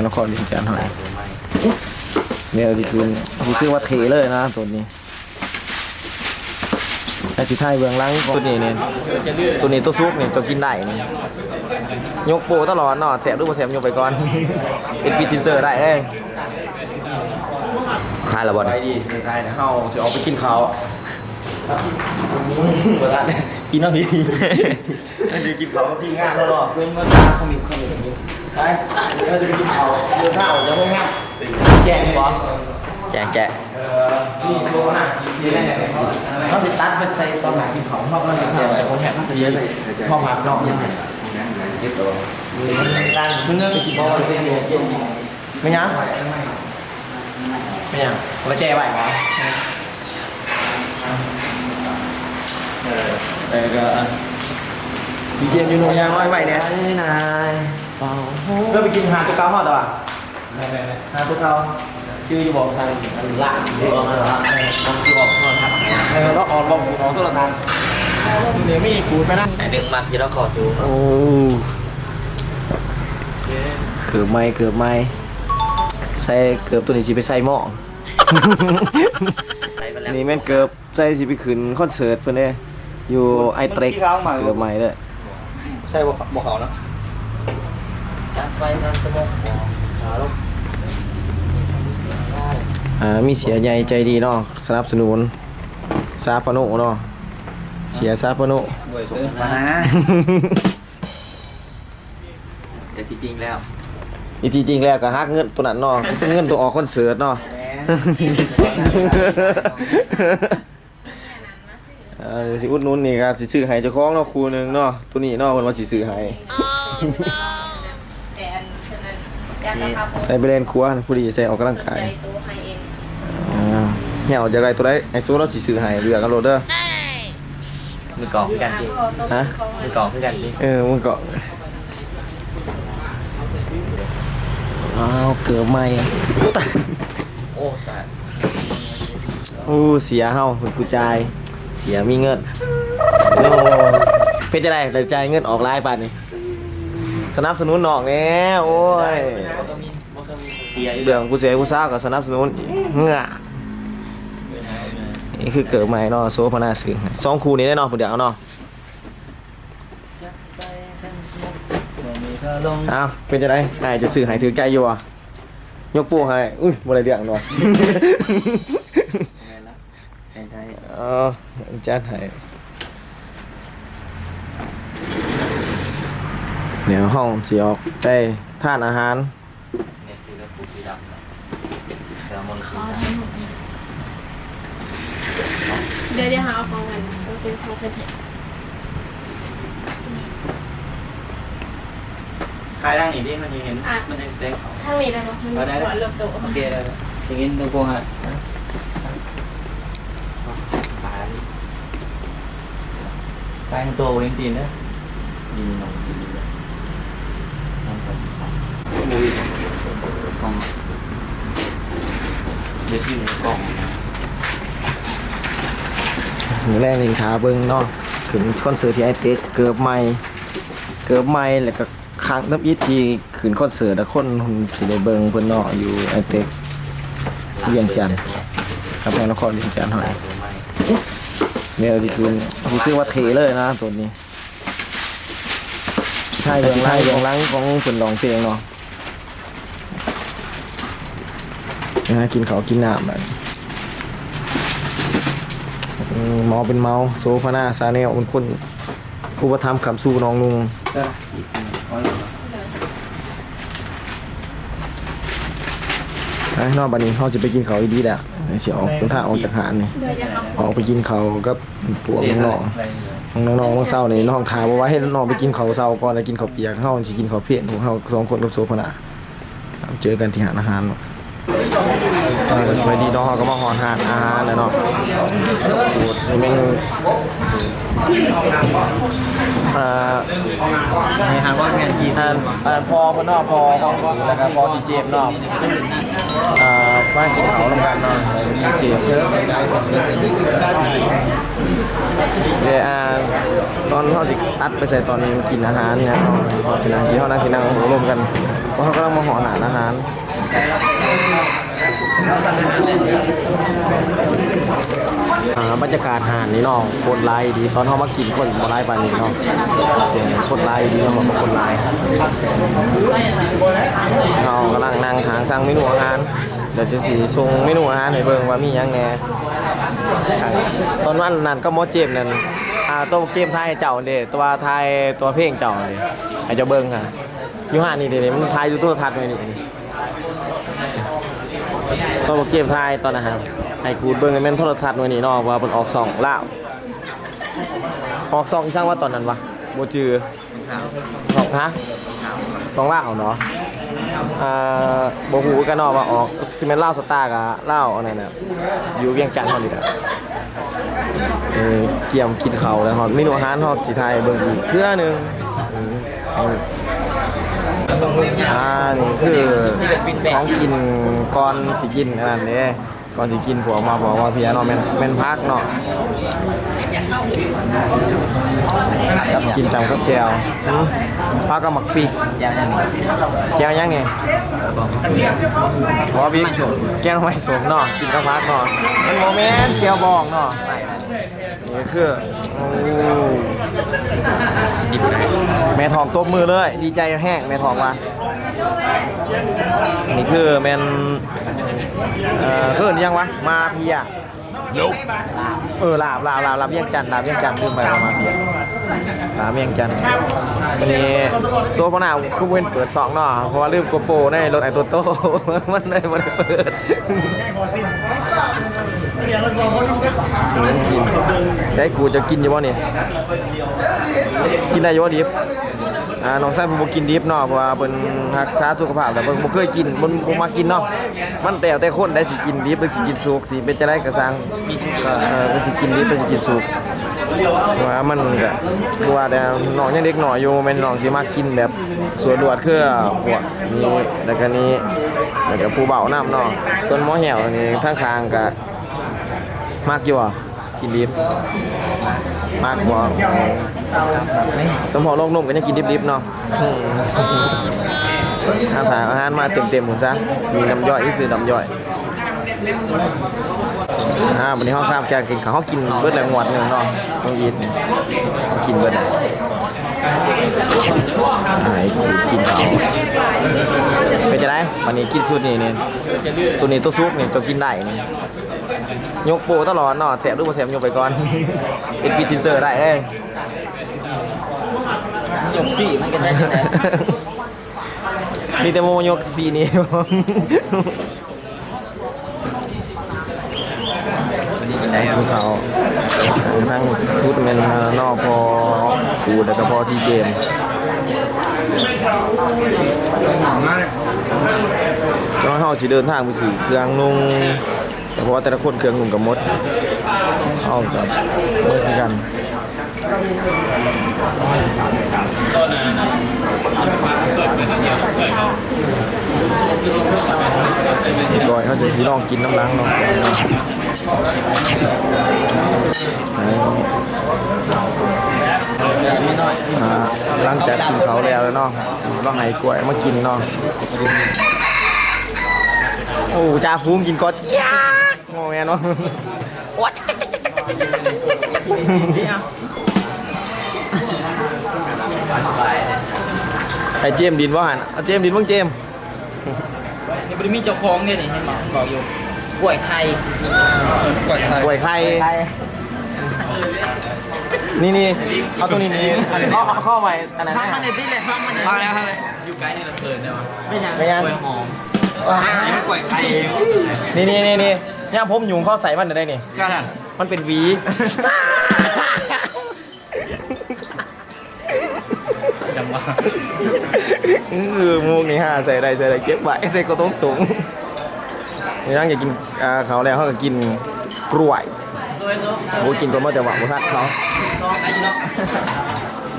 งนครดินแดนหอยเนี่ยสิคือรู้สึกว่าเทเลยนะตัวนี้ไอ้สิไทยเบื้องหลังของตัวนี้เนี่ยตัวนี้ตัวซุกเนี่ยตัวกินได้นี่ยกโปตลอดเนาะแสบหรือบ่แสบยกไปก่อน เป็นพรีเซนเตอร์ได้เอ้ยทายละบอลไปดีไปนะเฮาจะออกไปกินข้าวเปิดร้านกินน้ำดีจะกินข้าวที่งานแล้วหรอเป็นภาษาขมิบขมิบ อย่างนี้ไปเราจะไปกินข้าวเดินข้าวจะไม่ง่ายแจ้งบอสแจกแจกเอ่อนี่โชว์หน้าที่ได้ไหนเขาติดตัดเป็นใส่ตอนไหนกินข้าวชอบแล้วเนี่ยแต่ผมแหกมันเยอะเลยชอบผักเนาะยังไงเก็บตัวการมึงเงื่อนกินบอลเป็นเยอะไม่ยังไม่ยังมาแจ้ไหวไหมเออก็ดีเจมอยู่หน่วยยางน้อยไหวเนี่ยเอ้ยนาย เปล่าก็ไปกินหาตัวเก้าหอดอะหาตัวเก้าคืออยู่บอกทางอันละเดี๋ยวมาละต้องคือบอกนอนครับเออแล้วออนบอกน้องตัวละทานเดี๋ยวไม่กูดไปนะไอ้ดึงมัดจะต้องขอสูงโอ้เกือบไม่เกือบไม่ใส่เกือบตัวนี้สิไปใส่หม้อใส่ไปแล้วนี่แม่นเกือบใส่สิไปขึ้นคอนเสิร์ตเพิ่นเด้อยู่ไอเทรคเกือบไม่เลยใช่บ่บ่เขาเนาะ จัดไปทำสมองขาลงอ่ามีเสียใหญ่ใจดีเนาะสนับสนุนซาปานุเนาะเสียซาปานุด้วยเด้อมานะแต่ที่จริงแล้วอีจริงๆแล้วก็ฮักเงินตัวนั้นเนาะเงินตัวออกคอนเสิร์ตเนาะเออสิอุดหนุนนี่ก็สิซื้อให้เจ้าของเนาะคู่หนึงเนาะตัวนี้เนาะเพิ่นว่าสิซื้อให้ ใส่ไปเล่นครัวผู้ดีใส่ออกกำลังกายใจตัวให้เองอ่าเหี่ยวจะได้ตัวใดไอ้สู้เราสิซื้อให้เลือกกันโลดเด้อมือกล่องคือกันจริงฮะมือกล่องคือกันจริงเออมันก็อ้าวเกือบไหม่โอ้ตายโอ้เสียเฮาเพิ่นผู้จ่ายเสียมีเงินโอ้เป็นจังได๋แต่จ่ายเงินออกหลายปานนี่ สนับสนุนน้องแน่โอ้ยเสียเรื่องผู้เสียผู้สาวก็สนับสนุนเงื่อนี่คือเกิดใหม่เนาะโซพนาสึงสองคู่นี้ได้เนาะผมเดี๋ยวเอาเนาะอ้าวเป็นจะไดไอ้จะซื้อให้ถือใจอยู่อะยกปูให้อุ้ยบ่ได้เรื่องเนาะเออจัดให้ เดี๋ยวห้องสิออกได้ทานอาหารเนี่ยคือเรื่องปูสีดำนะเดี๋ยวมนต์สีดเดี๋ยวเดี๋ยวหาเอาของมันต้องเป็นของเป็นเห็ดคลายร่างอีกดิมันยังเห็น มันยังแสงเขาทางนี้ได้ปะมันมีหัวเลือกตัวโอเคได้อย่างนี้ดูพวกฮะำตายคลายตัวเองตีนนะดีนองดีเลยสร้างคนกล่องเดี๋ยวที่ในกล่องมือแรกสินี่ขาเบิ่งเนาะถึงคอนเสิร์ตที่ไอเต็กเกือบใหม่เกือบใหม่แล้วก็ครั้งนับอีกทีขึ้นคอนเสิร์ตแล้วคนสิได้เบิ่งเพิ่นเนาะอยู่ไอเต็กเวียงจันทน์ครับแพงนครเวียงจันทน์หน่อยเนี่ยสิคือรู้สึกว่าเทเลยนะตัวนี้ ช่เบื้องหลังเบื้องหลังของเพิ่นร้องเพลงเนาะนะฮะกินข้าวกินน้ำแบบอืมหมอเป็นเมาโซพนาซาเนลเป็นคนอุปถัมภ์คำสู้น้องนุงก็อีกอ๋อไอ้นอกบันนี้เขาจะไปกินเขาวอีดีแหละเดี๋ยวสิออกเดินทางออกจากหาดนี่เดี๋ยวจะเอาออกไปกินเขาวกับปวกน้อง ๆน้องๆเมื่อเช้านี่น้องถามว่าให้น้องไปกินเขาวเช้าก่อนแล้วกินเขาวเปียกเฮาสิกินเขาวเพี้ยนพวกเฮาสองคนกับโซพนาเจอกันที่หาดอาหารเนาะเออสวัสดีน้องเขาก็มาหอนหาดอาหารแล้วเนาะโอ้ยแม่งอ่าในหางว่าแมนกีอ่าอ่าพอพอนอกพอพอพอแล้วก็พอจีเจมส์เนอกอ่าบ้านกินเขาลงกันเนาะจีเจมส์เดี๋ยวอ่าต อนเขาจะตัดไปใส่ตอนกินอาหารเนี่ยเนาะพอสินังกินเขานั่งสินังหัวลมกันเพราะเขากำลังมาห่ออาหาอาหารบรรยากาศหานนี่เนาะคนไลายดีตอนเขามากินคนมาไลายปานนี้เนาะเสียงคนไลายดีเนาะมาคนไลายเรากำลังนั่งทางสั่งเมนูอาหารเดี๋ยวจะสีส่งเมนูอาหารให้เบิ่งว่ามียังแหน่ตอนวันนั้นก็มอเจมส์นั่น อ่าตัวเกมไทยเจ้าเด้ตัวไทยตัวเพลงเจ้าเด้ให้เจ้าเบิ่งค่ะอยู่ห้านี่เด้มันไทยอยู่ตัวทัดไว้นี่ตอนบอกเกมไทยตอนนะฮะไอ้กูดเบิ้งในแม่นโทรทัศน์วันนี้เนาะว่ามันออกสองล่าวออกสองอีสร้างว่าตอนนั้นวะโบจือสองฮะสองล่าวเนาะอ่าโบหูกันเนาะว่าออกซีเมนต์ล่าวสตาร์กับล่าวอะไรนะอยู่เวียงจันทร์เขาดีนะ เออเกี่ยมกินเขาแล้วฮอดเมนูอาหารฮอดจีไทยเบิ้งอีกเพื่อหนึงอืมอ่านี่คือของกินก่อนสิกินอันนั้นเด้ก่อนสิกินผัวมาบอกว่าเพียเนาะแม่นแม่นพักเนาะกินจำข้าวแจวอืมพักกับหมักฟีกยังยังแก้วยังไงบอกว่าบิ๊กแก้วไม่สมเนาะกินกับพักเนาะมันโมเมนต์แก้วบองเนาะ นี่คือโอ้แม่ทองตบมือเลย ดีใจแห้งแม่ทองว่านี่คือแมนเอ่อเพื่อนยังวะมาเพียเออลาบลาบลาบลาบเวียงจันทร์ลาบเวียงจันทร์ลืมไปว่ามาเพียลาบเวียงจันทร์วันนี้โซฟาหน้าคือเว้นเปิดสองเนาะเพราะว่าลืมโกโปรในรถไอโตโตมันได้มันเปิด กินได้กูจะกินอยู่บ่นี่กินได้อยู่บ่ดิบอ่าน้องชายผมบ่กินดิบเนาะเพราะว่าเพิ่นรักษาสุขภาพแต่เพิ่นบ่เคยกินเพิ่นบ่มากินเนาะมันแต่แต่คนได้สิกินดิบหรือสิกินสุกสิเป็นจังไดก็สร้างมีสุกก็เออเพิ่นสิกินดิบเพิ่นสิกินสุกว่ามันก็คือว่าแต่น้องยังเด็กน้อยอยู่แม่นน้องสิมากินแบบสวยรวดคือพวกนี้แล้วก็นี้แล้วก็ผู้เบาน้ำเนาะส่วนหมอแหวนี่ทางข้างก็ มักอยู่อะกินดิบมากบ่สมพอโลกนุ่มก็ยังกินดิบๆเนาะอืมอาหารอาหารมาเต็มๆหมดซะมีน้ำย่อยที่ซื้อน้ำย่อยอ่าวันนี้ห้องข้ามแกงกินข้าวเขากินเบิดแรงหวดหนึ่งเนาะต้องยีดเขากินเบิดไหนกินเขาวเป็นจะได้วันนี้กินสูตรนี้เนี่ยตัวนี้ตัวซุปนี่ตัวกินได้นี่ ยกโปตลอดเนาะแสบหรือบ่แสบยกไปก่อน เป็นพรีเซนเตอร์ได้เอ้ยยกสี่มันกันได้ที่ไหนมีแต่โมยกสีนี้ได้ทุกเขาผมทั้งชุดแมนนอกพอกูแล้วก็พอทีเจมก็เขาสิเดินทางไปสื่อเครื่องนุ่ง แต่เพราะว่าแต่ละคนเครื่องนุ่งกับมดเอากับเมื่อคือกันก่อนเขาจะสีลองกินน้ำล้างเนาะอ่างจากกินเขาแล้วแล้วเนาะลองไหนกล้วยมากินเนาะโอ้จ่าฟูงกินกอดยา โมแมนเนาะโอ๊ยไอเจมส์ดินว่าหันเอาเจมส์ดินบ้างเจมส์นี่บริมีเจ้าของเนี่ยนี่ให้หมอบอกอยู่กล้วยไข่กดไทยกล้วยไข่ไข่นี่นี่เอาตัวนี้นี่อันนี้เอาเอาเข้าไปอันนั้นฟังมันในเนี่ยที่เลยฟังมันในมาแล้วครับเลยอยู่ไกลนี่เราเพลินได้ปะไม่ยังไม่ยังกล้วยหอมนี่มันกดไทยเองนี่นี่นี่ นี่ย่างผมยุงเข้าใส่มันได้นี่ ก็นั่นมันเป็นหวีจำว่าเออมูกนี่ฮะใส่ได้ใส่ได้เก็บไว้ใส่กระต้มสูงย่างอยากกินอ่าเขาแล้วเขาก็กินกล้วยโอ้ยกินตัวมาแต่หวังว่าทัดเขา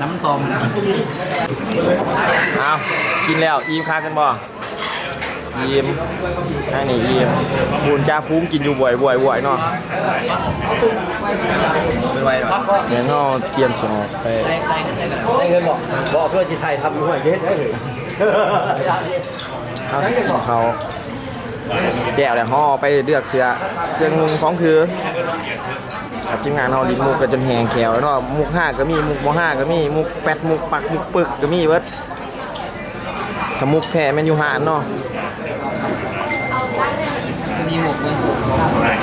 น้ำซอมเอากินแล้วอิ่มค้ากันบ่ อิ่มอันนี้อิ่มบุญจ้าฟุ้งกินอยู่บ่อยบ่อยบ่อยเนาะไม่ไหวหรอกเดี๋ยวเราเกียมเสียงออกไปได้เงินบอกบอกเพื่อจิไทยทำด้วยเย็ดได้เลยเอาสิกินเขาแก้วแล้วห่อไปเลือกเสือเครื่องนุ่งของคือกับทีมงานเฮาลิ้นมุกก็จนแหงแขวแล้วเนาะมุกห้าก็มีมุกบ่ห้าก็มีมุกแปดมุกปักมุกปึกก็มีเบิดถ้ามุกแท้แม่นอยู่หานเนาะ มีหมกเลย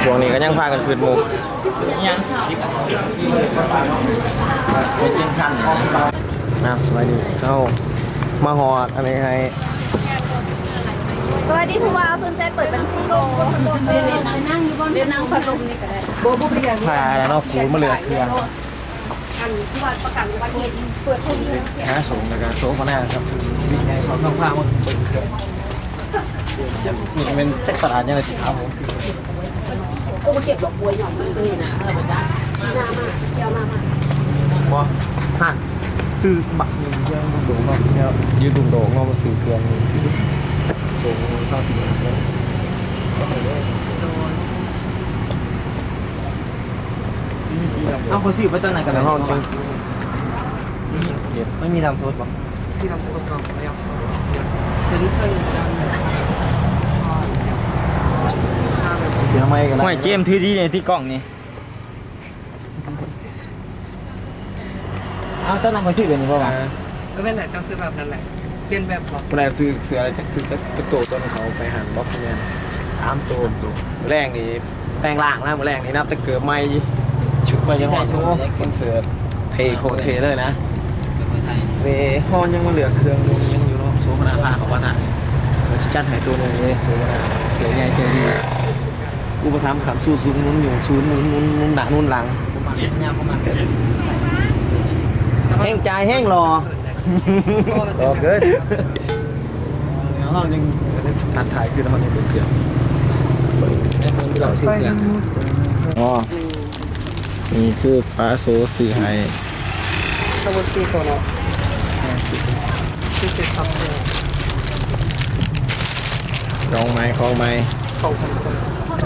ช่วงนี้ก็ยังพากันคืนมุกยังเป็นจริงทันนะสวัสดีเจ้ามาหอดอะไรให้สวัสดีผู้ว่าสนใจเปิดบัญชีโลเรียนนั่งอยู่บนเรียนนั่งพัดลมนี่ก็ได้พาแล้วเนาะฟูมาเหลือเครื่องอันผู้ว่าประกันอุบัติเหตุเปิดทุกที่หาสูงแล้วก็โซฟาหน้าครับมีไงเขาต้องพามันเป็นเครื่องนี่เป็นแจ็คสลัดยังไงสิครับผม โอ้เก็บดอกบัวหย่อมมันนี่นะเออมันได้มามาเดี๋ยวมามาว่าหันซื้อบักหนึ่งเครื่องดุงโดงเนาะเนี่ยยืดดุงโดงเนาะมาซื้อเครื่องสูงเข้าถึงเครื่องเอาคนซื้อไปตอนไหนกันแล้วห้ห้อองงไม่มีทำโทษบ้างที่ทำสดเราไม่เอาเดี๋ยวนี้เคย เสียทำไมกันห่วยเจมถือดีเนี่ยที่กล่องนี่เอาตอนนั้นคนซื้อเป็นยังไงบ้างก็เป็นแหละเจ้าซื้อแบบนั้นแหละเรียนแบบบอกคนแรกซื้อเสืออะไรซื้อกระโตตัวเขาไปหันบล็อกเนี่ยสามตัวตัวแรงนี่แปลงล่างนะมือแรงนี่นับแต่เกิดไม่ชุดมายังหอดคอนเสิร์ตเทโคเทเลยนะเวฮอนยังมาเหลือเครื่องนึงยังอยู่เนาะโซมนาพาเขาว่าถ่ายมันจะจัดหายตัวนึงเลยโซมนาเสียใหญ่เจอดี กูประทำขำสู้ซุ้มนุ้นอยู่ซูนนุ้นนุ้นนุ้นหนานุ้นหลังแห้งใจแห้งรอรอเกินห้องยังทัดถ่ายคือห้องยังเป็นเครื่องไอ้คนที่เราซื้อเนี่ยอ๋อนี่คือปลาโซสื่อให้สมุดสี่ตัวเนาะสี่สิบสองตัวคลองไม้คลองไม้ข องพันคน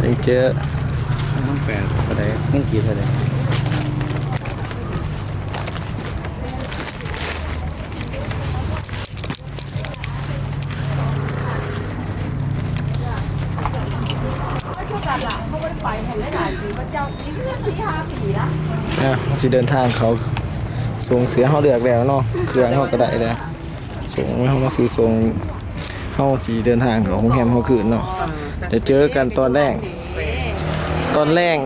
ยังเจอต้องแปดเท่าไรเงินกี่เท่าไรอะสิเดินทางเขาส่งเสียเขาเลือกแล้วเนาะเครื่องเขาก็ได้แล้วส่งเขามาซื้อส่ง เขาสีเดินทางของโรงแรมเขาคืนเนาะเดี๋ยวเจอกันตอนแรก ตอนแรก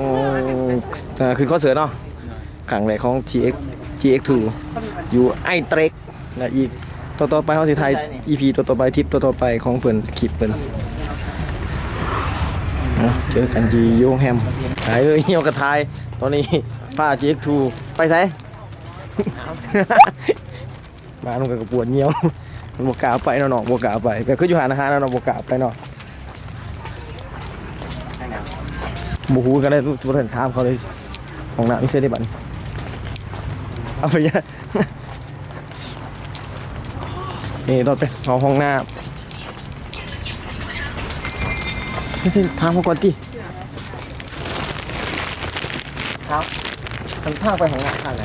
อ่าคืนข้อเสือเนาะขังแรกของ TX TX2 อยู่ไอเทรกและอีกต่อต่อไปเขาสิไทย EP ตัวต่อไปทริปตัวต่อไปของเพิ่นคลิปเพิ่นอะเจอกันที่โยงแฮมหายเลยเหี่ยวกระทาย ตอนนี้ป้า GX2 ไปไสมาลงกับปวดเหี่ยว มันบกล้าไปเนาะน้องบกล้าไปก็คืออยู่หาอาหารเนาะน้องบกล้าไปเนาะบูฮูกันได้ทุกท่านถามเขาเลยของน้ำมิเซได้บันเอาไปยะนี่ตอนไปเอาห้องน้ำไม่ใช่ถามเขาก่อนดิครับมันพาไปของน้ำข้างไหน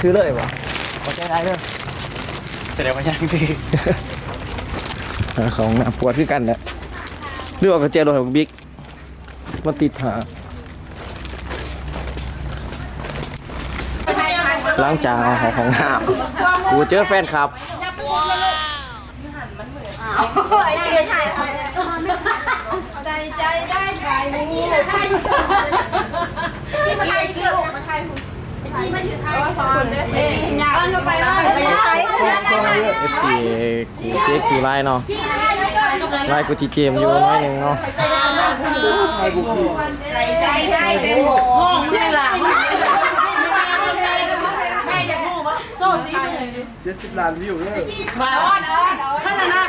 ซื้อเลยวะขอแก้ได้เด้อ แสดงว่ายังดีหาของน้ำปวดคือกันแหละเรื่องกระเจี๊ยบรถของบิ๊กมาติดหาล้างจานเอาของของน้ำกูเจอแฟนครับใจใจได้ใจอย่างนี้นะได้ที่มาไทยเกือบมาไทยที่มาอยู่ไทยพอเลยเอ้ยงาน เราไปว่าไปไทยเอฟซีกูเจ๊กูไล่เนาะไล่กูทีเกมอยู่น้อยหนึ่งเนาะใจใจได้เด้อห้องนี่ล่ะแม่อย่าพูดว่าโซ่ซีเลยเจ็ดสิบล้านวิวเลยมาอ้อนอ้อนท่านน่ะนะ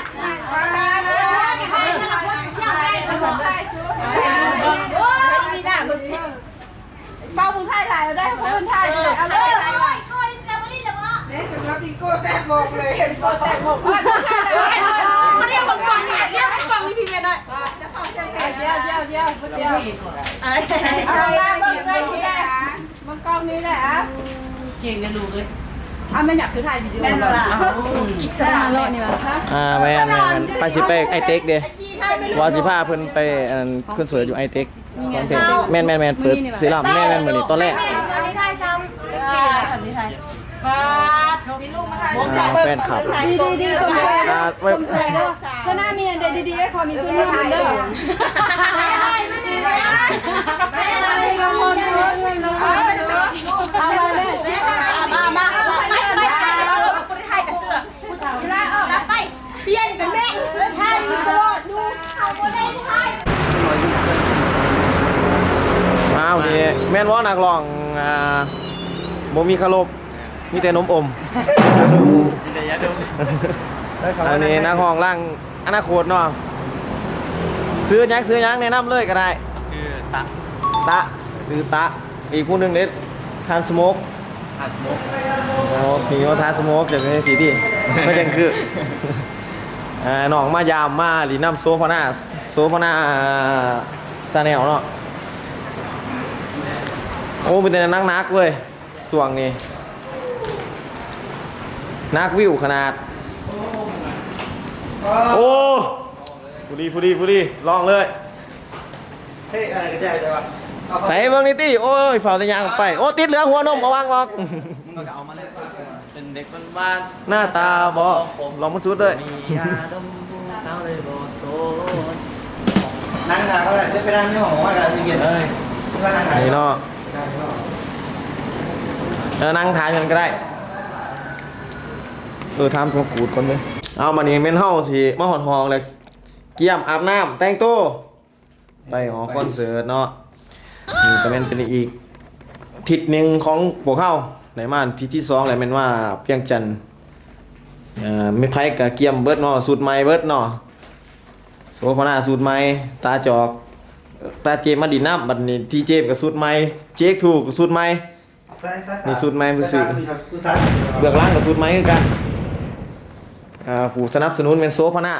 มีหน้ามึงเป้ามึงถ่ายถ่ายเราได้เพราะมึงถ่ายเลยเอาเลยเนี่ยจะรับอีโก้แตกบอกเลยเห็นโก้แตกบอกว่ามาเรียกคนกล่องนี่เรียกคนกล่องนี่พี่เมียได้เดี๋ยวเดี๋ยวเดี๋ยวเดี๋ยวอะไรเอาละมึงเลยที่ได้มึงกล้องนี้แหละเก่งกันดูเลยอะมันอยากคือถ่ายวิดีโอแม่นเลบ่ยล่ะสนามโลดนี่วะอ่าแม่นแม่นแม่นไปสิไปไอเต็กเด้จีถ่ายไปเลยว่าสิพาเพิ่นไปอันคอนเสิร์ตอยู่ไอเต็ก ของเพลงแม่นแม่นแม่นเปิดศิลปแม่นแม่นมื้อนี้ตอนแรกวันนี้ถ่ายซ้ำป้าทมีลูกมาถ่ายอ่าแฟนคลับดีดีดีสมใจเด้อ่าอไว้สมใจเด้อถ้าหน้ามีอันใดดีๆให้พอมีส่วนร่วมเด้อถ่ายมาดีเลยถ่ายมาดีมาหมดเลยเงินเลยเอาไปแม่มามาไปไปไปคนไทยกับเสือ จะได้ออก ไป เปลี่ยนกันแม่แล้วถ่ายตลอดดู เอาบ่ได้ไทย อ้า วนี่แม่นว่านักร้องอ่าบ่มีคารบมีแต่นมอม มีแต่ยาดมอันนี้นักร้องร่างอนาคตเนาะซื้อหยังซื้อหยังแนะนำเลยก็ได้ คือตักตะซื้อตะอีกผู้หนึงเด็ดทานสโมกอัดมกโอ้ผีว่าทานสโมกจากนี้สีที่ก็ยังคืออ่าน้องมายามมาหลีน้ำโซฟานาโซฟานาซาแนลเนาะโอ้เป็นแต่นักนักๆเว้ยส่วงนี้นักวิวขนาด โอ้ผู้ดีผู้ดีผู้ดีลองเลยเฮ้ยอะไรกันใหญ่ใจวะใส่เบิ้งนี่ตี้โอ้ยฝ่าตะยางออกไป โอ้ติดเหลืองหัวนมเอาวางวางมึงก็เอามาเลยเป็นเด็กบ้านหน้าตาบอลองมันสุดเลยๆมียาดมสาวเลยบอโซนั่งหาเขาเลยได้ไปนั่งที่ห้องว่ากันสิเกียรติเอ้ยว่านั่งหานี่เนาะ เออนั่งทานกันก็ได้ เออทำตัวกูดคนเลยเอามานี่เม่นเฮาสิมาหอดหองเลยเกี่ยมอาบน้ำแต่งตัวไปหอคอนเสิร์ตเนาะนี่ก็แม่นเป็นอีกทิศหนึ่งของพวกเฮาไหนมาทิศที่สองแหละแม่นว่าเพียงจันทน์เอ่อไม่ไผกับเกี่ยมเบิดเนาะสูตรใหม่เบิดเนาะโซฟาหน้าสูตรใหม่ตาจอก ตาเจมาดีนน้ำบัดนี้ทีเจมกับสูตรใหม่เจกถูกกับสูตรใหม่นี่สุดไหม่ผู้ซื้อเบื้องล่างกับสูตรใหม่คือกันอ่าผู้สนับสนุนเป็นโซฟาน่า